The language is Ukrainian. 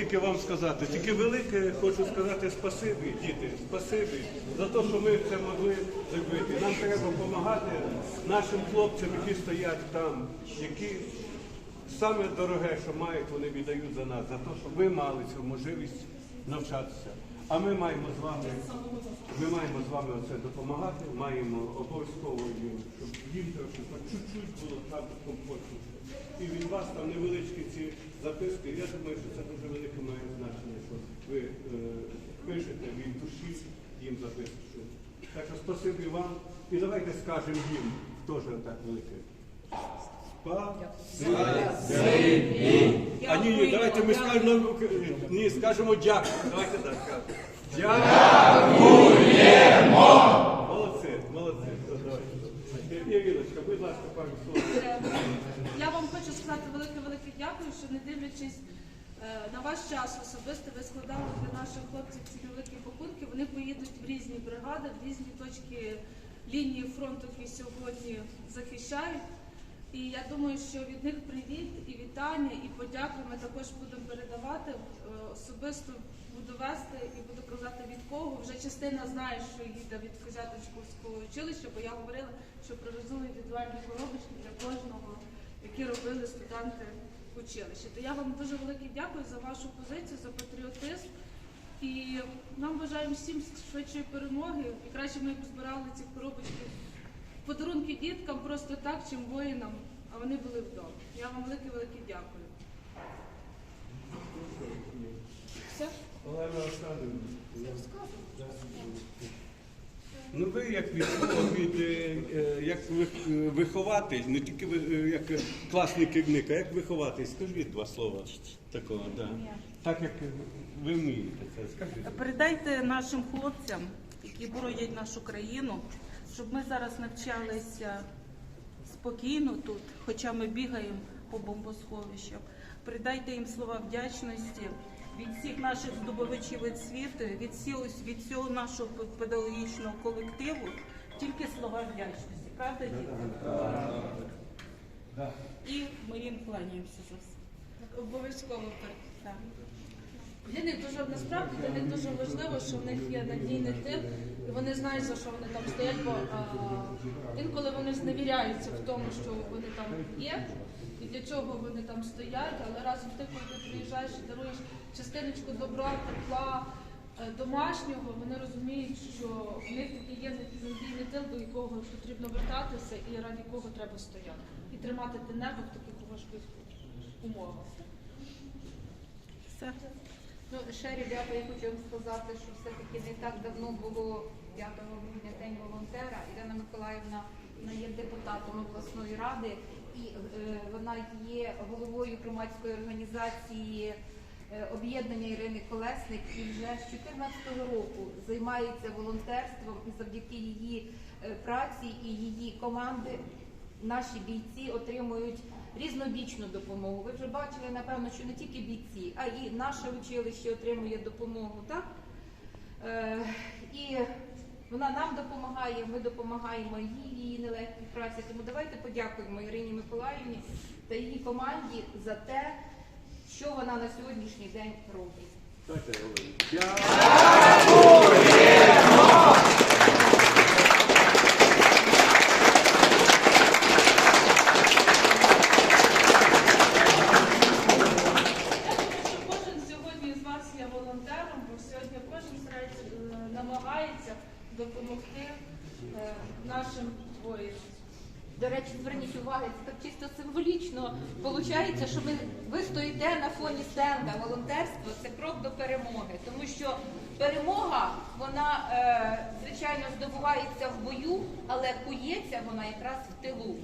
тільки вам сказати? Тільки велике хочу сказати спасибі, діти, спасибі за те, що ми це могли зробити. Нам треба допомагати нашим хлопцям, які стоять там, які саме дороге, що мають, вони віддають за нас, за те, що ви мали цю можливість навчатися. А ми маємо з вами, ми маємо з вами оце допомагати, маємо обов'язково щоб їм трошки чуть-чуть було так комфортніше. І від вас там невеличкі ці записки. Я думаю, що це дуже велике має значення, що ви е, пишете від душі їм записку. Так що спасибі вам. І давайте скажемо їм теж так велике. Спасибі. А ні, ні, давайте ми скажемо на Ні, скажемо дякую. Давайте так скажемо. Дякуємо! Молодці, молодці. Будь ласка, пару слов. Я вам хочу сказати велике-велике дякую, що не дивлячись е, на ваш час особисто, ви складали для наших хлопців ці великі пакунки. Вони поїдуть в різні бригади, в різні точки лінії фронту, які сьогодні захищають. І я думаю, що від них привіт і вітання, і подяку ми також будемо передавати. Е, Особисто буду вести і буду казати від кого. Вже частина знає, що їде від Козятинського училища, бо я говорила, що привезли індивідуальні коробочки для кожного, які робили студенти училища. То я вам дуже велике дякую за вашу позицію, за патріотизм. І нам бажаємо всім швидшої перемоги. І краще ми збирали ці коробочки подарунки діткам просто так, чим воїнам, а вони були вдома. Я вам велике-велике дякую. Все? Олена Олександрівна. Ну ви як від, е, е, як е, вихователь, не тільки як класний керівник, а як вихователь, скажіть два слова такого, да. так як ви вмієте це, скажіть. Передайте нашим хлопцям, які боронять нашу країну, щоб ми зараз навчалися спокійно тут, хоча ми бігаємо по бомбосховищам. Передайте їм слова вдячності від всіх наших здобувачів освіти, від всього, від всього нашого педагогічного колективу, тільки слова вдячності. Правда, діти? І ми їм кланяємося за все. Обов'язково перед. Так. Для них дуже насправді для них дуже важливо, що в них є надійний тил, і вони знають, за що вони там стоять, бо а, інколи вони зневіряються в тому, що вони там є, і для чого вони там стоять, але разом з тим, коли ти приїжджаєш і даруєш частиночку добра, тепла, е, домашнього, вони розуміють, що в них такий є надійний тил, до якого потрібно вертатися і раді кого треба стояти. І тримати те небо в таких важких умовах. Ну, ще, ребята, я хочу вам сказати, що все-таки не так давно було 5 грудня День волонтера. Ірина Миколаївна вона є депутатом обласної ради і е, вона є головою громадської організації е, об'єднання Ірини Колесник і вже з 2014 року займається волонтерством і завдяки її е, праці і її команди наші бійці отримують різнобічну допомогу. Ви вже бачили, напевно, що не тільки бійці, а і наше училище отримує допомогу, так? Е, і вона нам допомагає, ми допомагаємо їй в її нелегкій праці. Тому давайте подякуємо Ірині Миколаївні та її команді за те, що вона на сьогоднішній день робить. Дайте, Олена. Я думаю, що кожен сьогодні з вас є волонтером, бо сьогодні кожен старається, е, намагається допомогти е, нашим воїнам. До речі, зверніть увагу, це так чисто символічно виходить, що ви, ви стоїте на фоні стенда. Волонтерство це крок до перемоги, тому що перемога, вона е, звичайно здобувається в бою, але кується вона якраз в тилу.